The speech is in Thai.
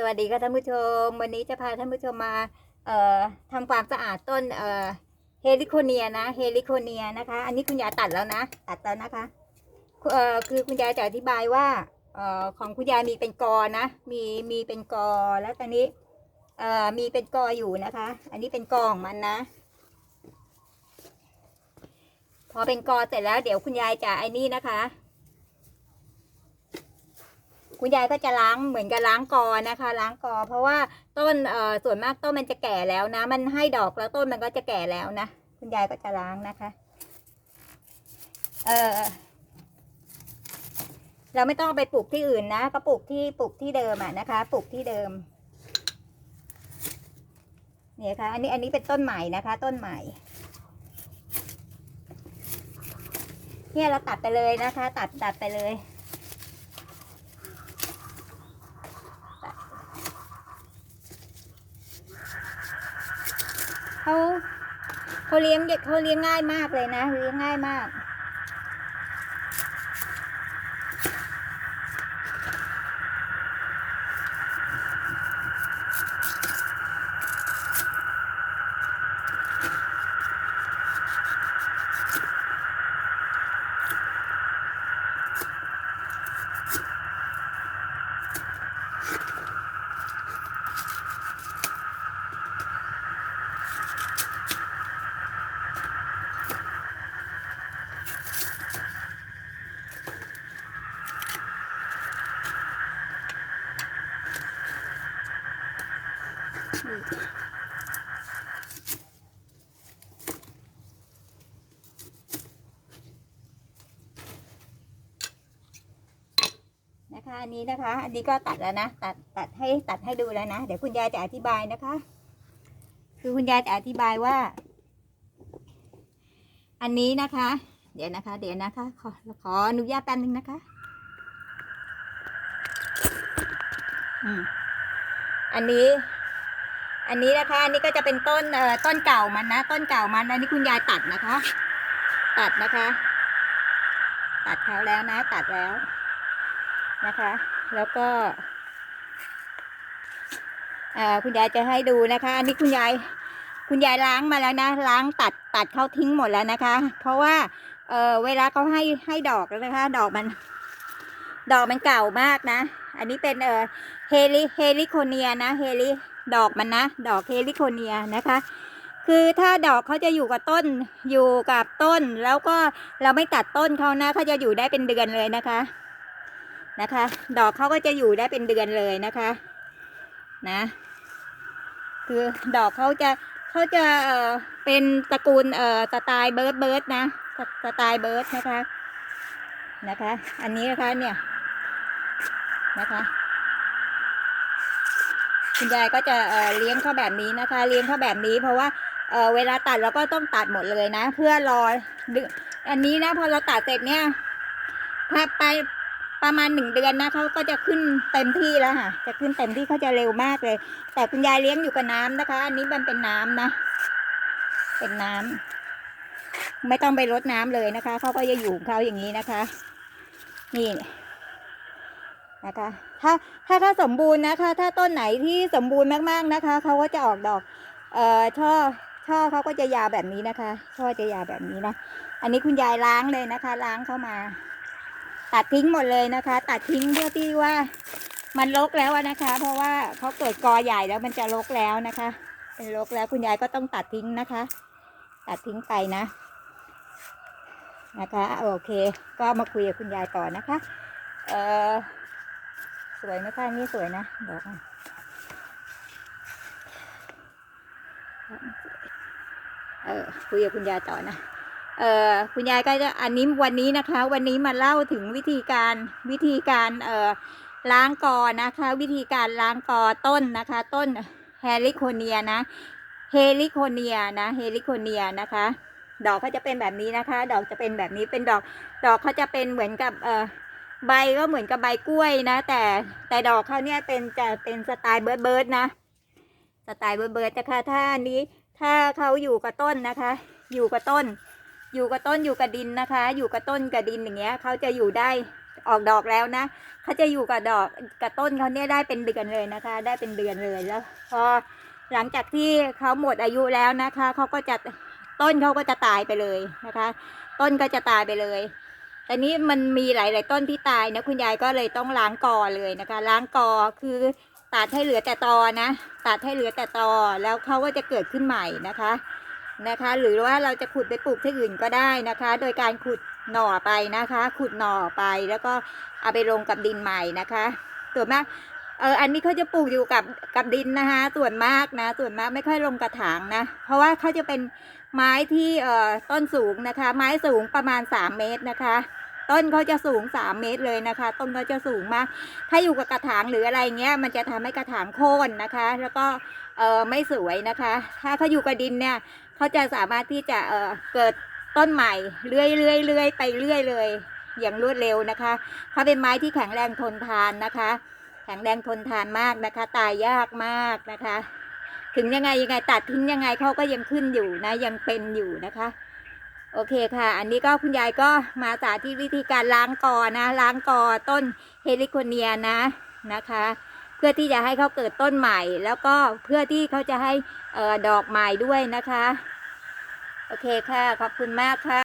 สวัสดีค่ะท่านผู้ชม วันนี้จะพาท่านผู้ชมมาเอ่อทำความสะอาดต้นเอ่อเฮลิโคเนียนะเฮลิโคเนียนะคะ อันนี้คุณยายตัดแล้วนะ ตัดแล้วนะคะเอ่อคือคุณยายจะอธิบายว่าเอ่อของคุณยายมีเป็นกอนะ มีมีเป็นกอแล้วตอนนี้เอ่อมีเป็นกออยู่นะคะ อันนี้เป็นกอของมันนะ พอเป็นกอเสร็จแล้วเดี๋ยวคุณยายจะไอ้นี่นะคะ คุณยายก็จะล้างเหมือนกับล้างกอนะคะ ล้างกอ เพราะว่าต้นเอ่อส่วนมากต้นมันจะแก่แล้วนะ มันให้ดอกแล้วต้นมันก็จะแก่แล้วนะ คุณยายก็จะล้างนะคะ เออเราไม่ต้องไปปลูกที่อื่นนะ ก็ปลูกที่ปลูกที่เดิมอะนะคะ ปลูกที่เดิม เนี่ยค่ะ อันนี้อันนี้เป็นต้นใหม่นะคะ ต้นใหม่ เนี่ยเราตัดไปเลยนะคะ ตัดตัดไปเลย เขาเขาเลี้ยงเด็กเขาเลี้ยงง่ายมากเลยนะเลี้ยงง่ายมาก นะคะอันนี้นะคะ อันนี้ก็ตัดแล้วนะ ตัดตัดให้ตัดให้ดูแล้วนะ เดี๋ยวคุณยายจะอธิบายนะคะ คือคุณยายจะอธิบายว่า อันนี้นะคะ เดี๋ยวนะคะ เดี๋ยวนะคะ ขอขออนุญาตแป๊บนึงนะคะอืมอันนี้ อันนี้นะคะอันนี้ก็จะเป็นต้นเอ่อต้นเก่ามันนะ ต้นเก่ามันอันนี้คุณยายตัดนะคะ ตัดนะคะ ตัดเขาแล้วนะ ตัดแล้วนะคะ แล้วก็เอ่อคุณยายจะให้ดูนะคะ อันนี้คุณยายคุณยายล้างมาแล้วนะล้างตัดตัดเขาทิ้งหมดแล้วนะคะ เพราะว่าเออเวลาเขาให้ให้ดอกแล้วนะคะ ดอกมัน ดอกมันเก่ามากนะ อันนี้เป็นเออเฮลิเฮลิโคเนียนะเฮลิ ดอกมันนะ ดอกเฮลิโคเนียนะคะ คือถ้าดอกเขาจะอยู่กับต้นอยู่กับต้น แล้วก็เราไม่ตัดต้นเขานะเขาจะอยู่ได้เป็นเดือนเลยนะคะนะคะ ดอกเขาก็จะอยู่ได้เป็นเดือนเลยนะคะนะ คือดอกเขาจะเขาจะเออเป็นตระกูลเอ่อสไตล์เบิร์ดเบิร์ดนะสสไตล์เบิร์ดนะคะนะคะ อันนี้นะคะเนี่ยนะคะ คุณยายก็จะเเลี้ยงเขาแบบนี้นะคะ เลี้ยงเขาแบบนี้ เพราะว่าเเวลาตัดเราก็ต้องตัดหมดเลยนะ เพื่อรออันนี้นะพอเราตัดเสร็จเนี่ยถ้าไปประมาณหนึ่งเดือนนะเขาก็จะขึ้นเต็มที่แล้วค่ะ จะขึ้นเต็มที่เขาจะเร็วมากเลย แต่คุณยายเลี้ยงอยู่กับน้ำนะคะ อันนี้มันเป็นน้ำนะ เป็นน้ำไม่ต้องไปรดน้ำเลยนะคะเขาก็จะอยู่เขาอย่างนี้นะคะ นี่ นะคะ ถ้าถ้าถ้าสมบูรณ์นะคะ ถ้าต้นไหนที่สมบูรณ์มากๆนะคะเขาก็จะออกดอก เอ่อช่อช่อเขาก็จะยาวแบบนี้นะคะ ช่อจะยาวแบบนี้นะ อันนี้คุณยายล้างเลยนะคะ ล้างเข้ามา ตัดทิ้งหมดเลยนะคะ ตัดทิ้งเพื่อที่ว่ามันรกแล้วนะคะ เพราะว่าเขาเกิดกอใหญ่แล้วมันจะรกแล้วนะคะเป็นรกแล้วคุณยายก็ต้องตัดทิ้งนะคะ ตัดทิ้งไปนะ นะคะโอเค ก็มาคุยกับคุณยายต่อนะคะ เอ่อ สวยไหมคะนี่สวยนะดอกเออคุยกับคุณยายต่อนะเออคุณยายก็จะอันนี้วันนี้นะคะ วันนี้มาเล่าถึงวิธีการวิธีการเอ่อล้างกอนะคะ วิธีการล้างกอต้นนะคะ ต้นแฮลิโคเนียนะเฮลิโคเนียนะเฮลิโคเนียนะคะ ดอกเขาจะเป็นแบบนี้นะคะ ดอกจะเป็นแบบนี้เป็นดอก ดอกเขาจะเป็นเหมือนกับเอ่อ ใบก็เหมือนกับใบกล้วยนะ แต่แต่ดอกเขาเนี่ยเป็นจะเป็นสไตล์เบิร์ดเบิร์ดนะ สไตล์เบิร์ดเบิร์ดนะคะถ้าอันนี้ถ้าเขาอยู่กับต้นนะคะ อยู่กับต้น อยู่กับต้นอยู่กับดินนะคะ อยู่กับต้นกับดินอย่างเงี้ยเขาจะอยู่ได้ออกดอกแล้วนะเขาจะอยู่กับดอกกับต้นเขาเนี่ยได้เป็นเดือนเลยนะคะ ได้เป็นเดือนเลยแล้ว พอหลังจากที่เขาหมดอายุแล้วนะคะเขาก็จะต้นเขาก็จะตายไปเลยนะคะ ต้นก็จะตายไปเลย แต่นี้มันมีหลาย ๆ ต้นที่ตายนะคุณยายก็เลยต้องล้างกอเลยนะคะ ล้างกอคือตัดให้เหลือแต่ตอนะ ตัดให้เหลือแต่ตอแล้วเขาก็จะเกิดขึ้นใหม่นะคะนะคะ หรือว่าเราจะขุดไปปลูกที่อื่นก็ได้นะคะ โดยการขุดหน่อไปนะคะ ขุดหน่อไปแล้วก็เอาไปลงกับดินใหม่นะคะส่วนมาก เอออันนี้เขาจะปลูกอยู่กับกับดินนะคะ ส่วนมากนะ ส่วนมากไม่ค่อยลงกระถางนะ เพราะว่าเขาจะเป็นไม้ที่เอ่อต้นสูงนะคะ ไม้สูงประมาณสามเมตรนะคะ ต้นเขาจะสูงสามเมตรเลยนะคะ ต้นเขาจะสูงมาก ถ้าอยู่กับกระถางหรืออะไรเงี้ย มันจะทำให้กระถางโค่นนะคะ แล้วก็เออไม่สวยนะคะ ถ้าเขาอยู่กับดินเนี่ยเขาจะสามารถที่จะเอ่อเกิดต้นใหม่เรื่อยเรื่อยเรื่อยไปเรื่อยเลย อย่างรวดเร็วนะคะเขาเป็นไม้ที่แข็งแรงทนทานนะคะ แข็งแรงทนทานมากนะคะ ตายยากมากนะคะ ถึงยังไงยังไงตัดทิ้งยังไงเขาก็ยังขึ้นอยู่นะ ยังเป็นอยู่นะคะ โอเคค่ะ อันนี้ก็คุณยายก็มาสาธิตวิธีการล้างกอนะ ล้างกอต้นเฮลิโคเนียนะนะคะ เพื่อที่จะให้เขาเกิดต้นใหม่ แล้วก็เพื่อที่เขาจะให้ออดอกใหม่ด้วยนะคะ โอเคค่ะ ขอบคุณมากค่ะ